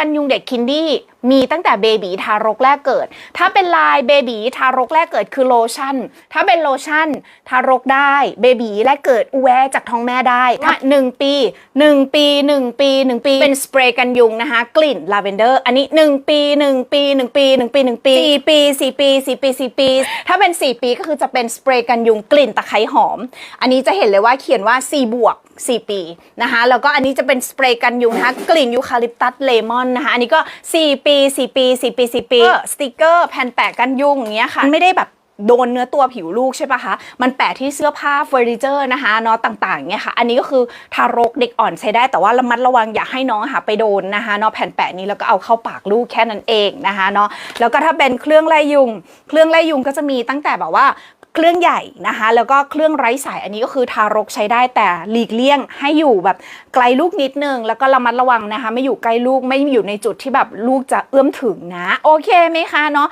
กันยุงเด็กคินดี้มีตั้งแต่เบบีทารกแรกเกิด ถ้าเป็นลายเบบีทารกแรกเกิดคือโลชั่น ถ้าเป็นโลชั่น ทารกได้เบบีแรกเกิดอุแวจากท้องแม่ได้ถ้าหนึ่งปีหนึ่งปีหนึ่งปีหนึ่งปี เป็นสเปรย์กันยุงนะคะกลิ่นลาเวนเดอร์ อันนี้หนึ่งปีหนึ่งปีหนึ่งปีหนึ่งปีหนึ่งปีสี่ปีสี่ปีสี่ปีสี่ปี ถ้าเป็นสี่ปีก็คือจะเป็นสเปรย์กันยุงกลิ่นตะไคร้หอม อันนี้จะเห็นเลยว่าเขียนว่า4บวก 4 ปีนะคะแล้วก็อันนี้จะเป็นสเปรย์กันยุงนะคะกลิ่นยูคาลิปตัสเลมอนนะคะอันนี้ก็ 4 ปี 4 ปี 4 ปี 4 ปีสติกเกอร์แผ่นแปะกันยุงอย่างเงี้ยค่ะไม่ได้แบบ โดนเนื้อตัวผิวลูกใช่ปะคะ มันแปะที่เสื้อผ้าเฟอร์นิเจอร์นะคะเนาะต่างๆเนี่ยค่ะ อันนี้ก็คือทารกเด็กอ่อนใช้ได้แต่ว่าระมัดระวังอย่าให้น้องค่ะไปโดนนะคะเนาะแผ่นแปะนี้แล้วก็เอาเข้าปากลูกแค่นั้นเองนะคะเนาะแล้วก็ถ้าเป็นเครื่องไล่ยุง เครื่องไล่ยุงก็จะมีตั้งแต่แบบว่าเครื่องใหญ่นะคะ แล้วก็เครื่องไร้สายอันนี้ก็คือทารกใช้ได้แต่หลีกเลี่ยงให้อยู่แบบไกลลูกนิดนึง แล้วก็ระมัดระวังนะคะ ไม่อยู่ใกล้ลูกไม่อยู่ในจุดที่แบบลูกจะเอื้อมถึงนะ โอเคไหมคะเนาะ